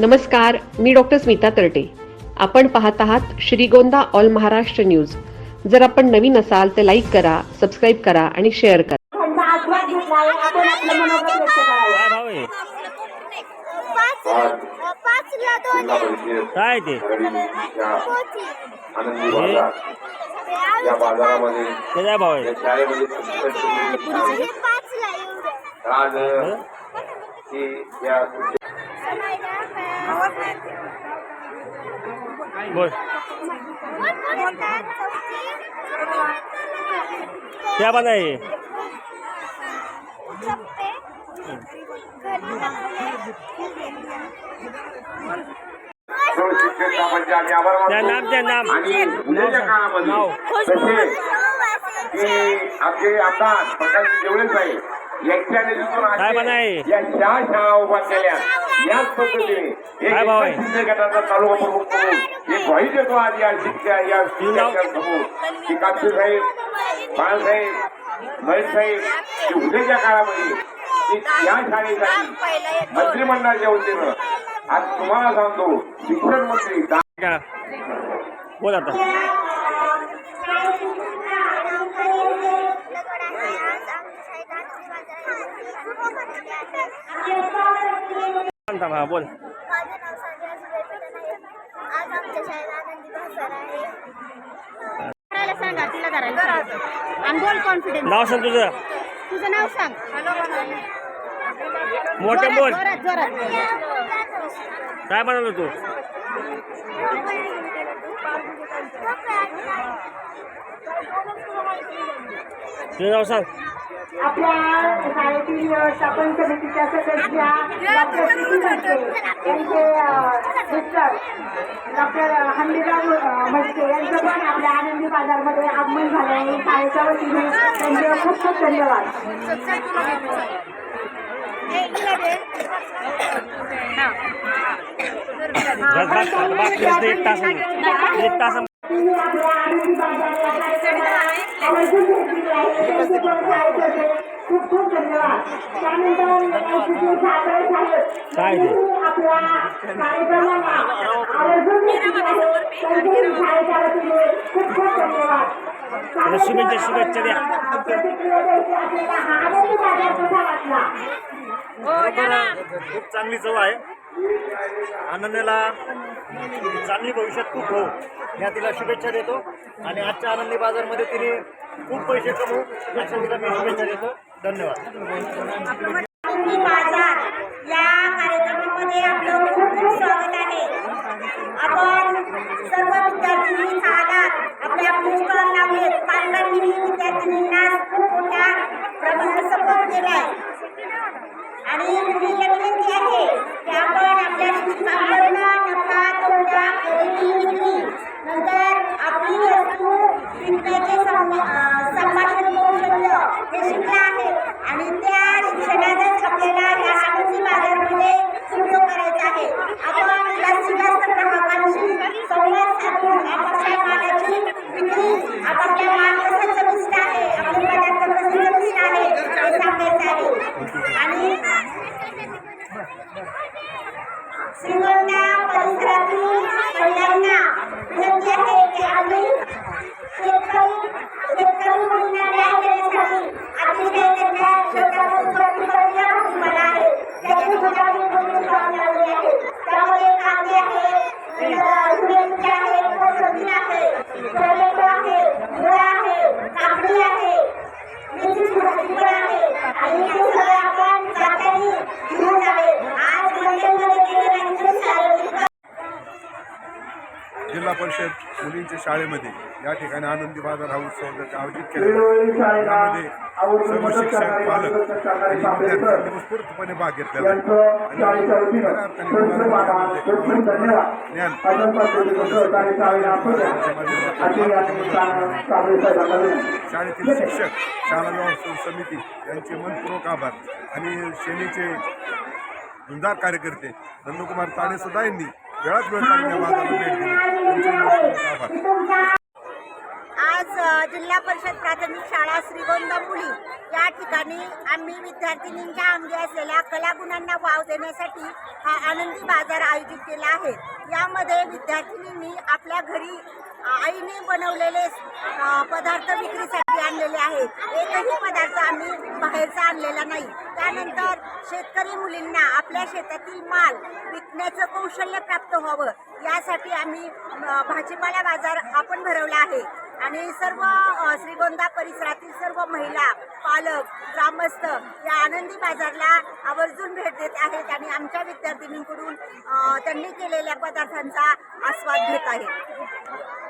नमस्कार मी डॉक्टर स्मिता तरटे. आपण पाहत आहात श्रीगोंदा ऑल महाराष्ट्र न्यूज. जर आपण नवीन असाल तर लाईक करा सबस्क्राईब करा आणि शेअर करा. काय ते भाव या आहे आज या बोल. आम्ही आभार त्या नाम त्या नाम? नाव. आमचे आमदार प्रकाश जेवळे साहेब यांच्या निधीतून काय पण आज आहे? या ज्या शाळा उभा केल्या. याच पद्धतीने एक शिक्षक गटाचा तालुका प्रमुख म्हणून एक वाईट येतो आज या शिक्षक या? शिक्षकांसमोर की कापसे साहेब बाळासाहेब महेश साहेब की उद्याच्या काळामध्ये की या शाळेसाठी मंत्रिमंडळाच्या वतीनं आज तुम्हाला सांगतो शिक्षण मंत्री बोल आता. थांब, थांब, हा बोल. माझं नाव संजय सुरेश आहे. आज आमच्या शाळेत आनंदी भाषण आहे. करायला सांगा तिला करायला आणि बोल कॉन्फिडन्स नाव सांग तुझं. तुझं नाव सांग. मोठं बोल. जोरात जोरात. काय बनवलं तू? तुझं नाव सांग. आपल्या शाळेतील व्यवस्थापन समितीच्या सदस्या डॉक्टर यांचे मिस्टर यांचं पण आपल्या आनंदी बाजारमध्ये आगमन झालं आहे. शाळेच्या वतीने त्यांचे खूप खूप धन्यवाद. एक तास एक तास तुम्ही आपल्या आनंदी बाजाराला आवर्जून भेट दिली आहे त्यांचे पण शाळेतर्फे खूप खूप धन्यवाद त्यानंतर श्री साखरे साहेब काय ते? यांनी आपल्या कार्यक्रमाला आवर्जून भेट दिली आहे त्यांचे शाळेच्या वतीने खूप खूप धन्यवाद त्याला शुभेच्छा शुभेच्छा द्या प्रतिक्रिया द्यायची आपल्याला हा आनंदी बाजार कसा वाटला खूप चांगली चव आहे आनंदला चांगली भविष्यात खूप हो या तिला शुभेच्छा देतो. आणि आजच्या आनंदी बाजारमध्ये तिने खूप पैसे कमवू. अशा तिला मी शुभेच्छा देतो. धन्यवाद. आनंदी बाजार. या कार्यक्रमामध्ये आपलं खूप खूप स्वागत आहे. आपण सर्व विद्यार्थ्यांनी आलात आपल्या पुष्कळ लावलेत पालकांनी विद्यार्थिनींना खूप मोठ्या प्रमाणात सपोर्ट केलाय आणि पुढील विनंती आहे की आपण आपल्या शिक्षकांकडनं नफा तोटा खरेदी विक्री नंतर आपली वस्तू विकण्याचे सं- अं, संभाषण कौशल्य हे शिकलं आहे आणि त्या शिक्षणाचाच आपल्याला या आनंदी बाजारमध्ये उपयोग करायचा आहे आपण जास्तीत जास्त ग्राहकांशी संवाद साधून आपापल्या मालाची विक्री आपापल्या माल कसं चविष्ट आहे आपले पदार्थ कसे चविष्ट आहे हे सांगायचं आहे आणि श्रीगोंदा परिसरातील महिलांना विनंती आहे की आम्ही शेतकरी शेतकरी मुलींना न्याय देण्यासाठी अतिशय त्यांना शेतातून प्रतिक्रिया भाजीपाला आहे त्याची सुद्धा मी पूर्ण स्टॉल लावली आहे त्यामध्ये कांदे आहे सूर्यमुखी आहे कोथिंबीर आहे टोमॅटो आहे मुळा आहे काकडी आहे मेथीची भाजी पण आहे आणि हे सगळं आपण जातानी घेऊन जावे आज मंडळमध्ये गेल्यानंतर शाळेत जिल्हा परिषद मुलींच्या शाळेमध्ये या ठिकाणी आनंदी बाजार हा उत्सव आयोजित केलेला आहे. यामध्ये सर्व शिक्षक पालक आणि विद्यार्थ्यांनी उत्स्फूर्तपणे भाग घेतलेला शाळेतील शिक्षक शाळा व्यवस्थापन समिती यांचे मनपूर्वक आभार. आणि सेनेचे झुंजार कार्यकर्ते नंदकुमार ताडे सुद्धा यांनी वेळात वेळ काढून या बाजाराला भेट दिली. आज जिल्हा परिषद प्राथमिक शाळा श्रीगोंदा मुली या ठिकाणी आम्ही विद्यार्थिनींच्या अंगी असलेल्या कलागुणांना वाव देण्यासाठी हा आनंदी बाजार आयोजित केला आहे. यामध्ये विद्यार्थिनींनी आपल्या घरी आईने बनवलेले पदार्थ विक्रीसाठी आणलेले आहेत. एकही पदार्थ आम्ही बाहेरचा आणलेला नाही. त्यानंतर शेतकरी मुलींना आपल्या शेतातील माल विकण्याचं कौशल्य प्राप्त व्हावं. यासाठी आम्ही भाजीपाला बाजार आपण भरवला आहे. आणि सर्व श्रीगोंदा परिसरातील सर्व महिला पालक ग्रामस्थ या आनंदी बाजारला आवर्जून भेट देत आहेत आणि आमच्या विद्यार्थिनींकडून त्यांनी केलेल्या पदार्थांचा आस्वाद घेत आहेत.